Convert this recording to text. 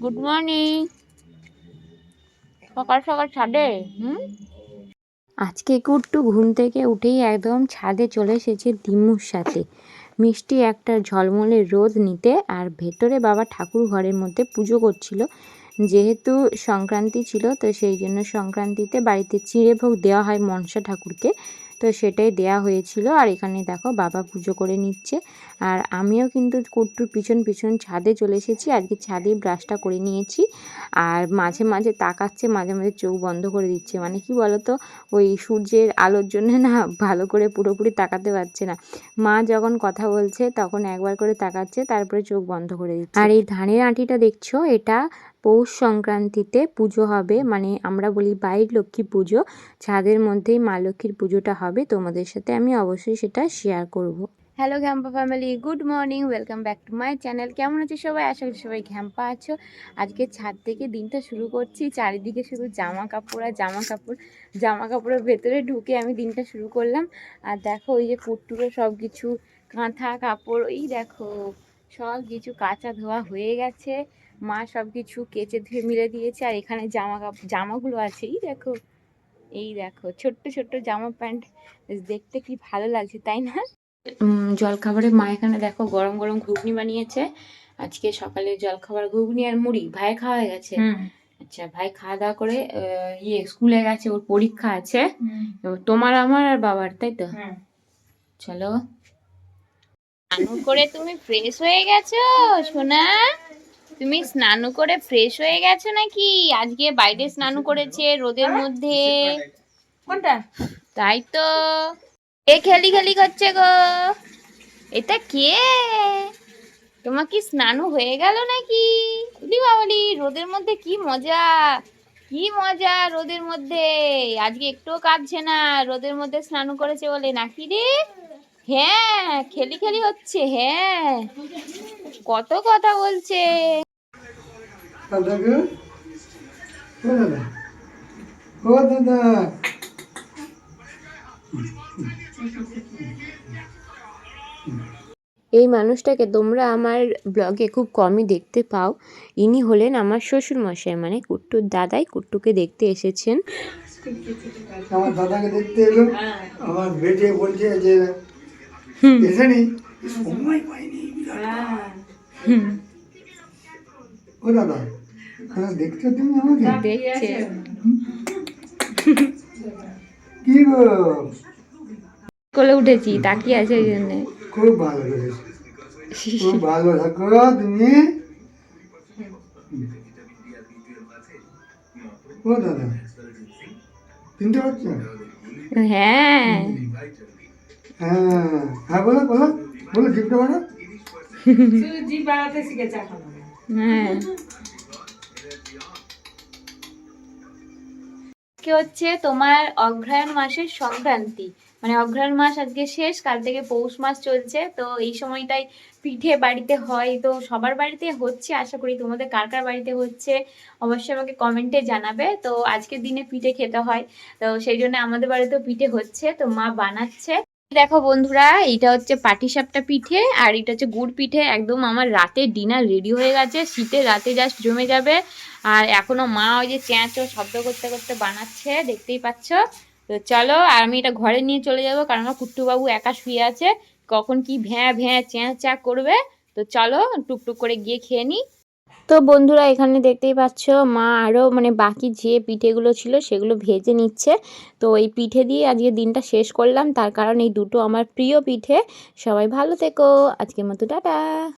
Good morning সকাল সকাল ছাদে? হুম? আজকে একটু ঘুম থেকে উঠেই একদম ছাদে চলে এসেছে দিম্মুর সাথে। মিষ্টি একটা ঝলমলে রোদ নিতে আর ভেতরে বাবা ঠাকুর ঘরের মধ্যে পুজো করছিল। যেহেতু সংক্রান্তি ছিল, তো সেই জন্য সংক্রান্তিতে বাড়িতে চিঁড়ে ভোগ দেওয়া হয় মনসা ঠাকুরকে। তো সেটাই দেয়া হয়েছিল। আর এখানে দেখো বাবা পুজো করে নিচ্ছে। আর আমিও কিন্তু কুট্টুর পিছন পিছন ছাদে চলে এসেছি। আজকে ছাদে ব্রাশটা করে নিয়েছি। আর মাঝে মাঝে তাকাচ্ছে, মাঝে মাঝে চোখ বন্ধ করে দিচ্ছে। মানে কি বলতো, ওই সূর্যের আলোর জন্য না ভালো করে পুরোপুরি তাকাতে পারছে না। মা যখন কথা বলছে, তখন একবার করে তাকাচ্ছে, তারপরে চোখ বন্ধ করে দিচ্ছে। আর এই ধানের আঁটিটা দেখছ? এটা পৌষ সংক্রান্তিতে পুজো হবে মানে আমরা বলি বাইর লক্ষ্মী পুজো। ছাদের মধ্যেই মা লক্ষ্মীর পুজোটা হবে, তোমাদের সাথে আমি অবশ্যই সেটা শেয়ার করব। Hello ঘ্যাম্পা family good morning welcome back to my channel কেমন আছে সবাই? আশা করি সবাই ঘ্যাম্পা আছো। আজকে ছাদ থেকে দিনটা শুরু করছি, চারিদিকে শুধু জামা কাপড় আর জামা কাপড় জামা কাপড়ের ভেতরে ঢুকে আমি দিনটা শুরু করলাম। আর দেখো, ওই যে কুট্টুরো সব কিছু কাঁথা, কাপড়, ওই দেখো সব কিছু কাঁচা ধোয়া হয়ে গেছে। মা সব কিছু কেচে ধুয়ে মিলে দিয়েছে আর এখানে জামা কাপড় জামাগুলো আছে। এই দেখো এই দেখো ছোট্ট ছোট্ট জামা প্যান্ট। দেখতে কি ভালো লাগছে তাই না? জলখাবারে মা এখানে দেখো গরম গরম ঘুগনি বানিয়েছে। আজকে সকালে জলখাবার ঘুগনি আর মুড়ি ভাই খাওয়া হয়ে গেছে। আচ্ছা ভাই খাওয়া দাওয়া করে আহ, ইয়ে স্কুলে গেছে ওর পরীক্ষা আছে। তোমার আমার আর বাবার তাই তো? চলো। করে তুমি ফ্রেশ হয়ে গেছো সোনা। তুমি স্নান করে ফ্রেশ হয়ে গেছো নাকি? আজকে বাইরে স্নান করেছে রোদের মধ্যে। কোনটা? তাই তো। কে খেলি খেলি করছে গো? এটা কে? তোমার কি স্নান হয়ে গেল নাকি? বাবালি রোদের মধ্যে কি মজা? কি মজা রোদের মধ্যে? আজকে একটুও কাঁদছে না রোদের মধ্যে স্নান করেছে বলে নাকি রে? হ্যাঁ খেলি খেলি হচ্ছে হ্যাঁ। কত কথা বলছে। দাদাকে ও দাদা ও দাদা এই মানুষটাকে তোমরা আমার ব্লগে খুব কমই দেখতে পাও। ইনি হলেন আমার শ্বশুর মশাই মানে কুট্টুর দাদাই কুট্টুকে দেখতে এসেছেন। আমার দাদাকে দেখতে এলো। আমার বেটে বলছে যে এসেনি? সময় পাইনি ও দাদা হ্যাঁ দেখছ তুমি আমাকে? দেখছে। কি গো? কোলে উঠেছি তাকিয়ে আছে ওই জন্য। খুব ভালো করেছ। খুব ভালো থাকো তুমি। ও দাদা চিনতে পারছ হ্যাঁ। হ্যাঁ হ্যাঁ বলো বলো বলো জিপটা বলো জি বাড়াতে শিখেছে এখন। হ্যাঁ। আজকে হচ্ছে তোমার অগ্রহায়ণ মাসের সংক্রান্তি। মানে অগ্রহায়ণ মাস আজকে শেষ, কাল থেকে পৌষ মাস চলছে। তো এই সময়টাই পিঠে বাড়িতে হয়। তো সবার বাড়িতে হচ্ছে, আশা করি তোমাদের কার কার বাড়িতে হচ্ছে, অবশ্যই আমাকে কমেন্টে জানাবে। তো আজকের দিনে পিঠে খেতে হয়। তো সেই জন্য আমাদের বাড়িতেও পিঠে হচ্ছে। তো মা বানাচ্ছে। দেখো বন্ধুরা, এটা হচ্ছে পাটিসাপটা পিঠে আর এটা হচ্ছে গুড় পিঠে। একদম আমার রাতে ডিনার রেডি হয়ে গেছে। শীতের রাতে জাস্ট জমে যাবে। আর এখনও মা ওই যে চ্যাঁচো শব্দ করতে করতে বানাচ্ছে, দেখতেই পাচ্ছ? তো চলো, আর আমি এটা ঘরে নিয়ে চলে যাব কারণ আমার কুট্টুবাবু একা শুয়ে আছে। কখন কি ভ্যাঁ ভ্যাঁ চ্যাঁ চ্যাঁ করবে? তো চলো, টুকটুক করে গিয়ে খেয়ে নিই তো বন্ধুরা এখানে দেখতেই পাচ্ছ, মা আরও মানে বাকি যে পিঠেগুলো ছিল সেগুলো ভেজে নিচ্ছে। তো এই পিঠে দিয়ে আজকে দিনটা শেষ করলাম। তার কারণ এই দুটো আমার প্রিয় পিঠে। সবাই ভালো থেকো। আজকের মতো, টাটা।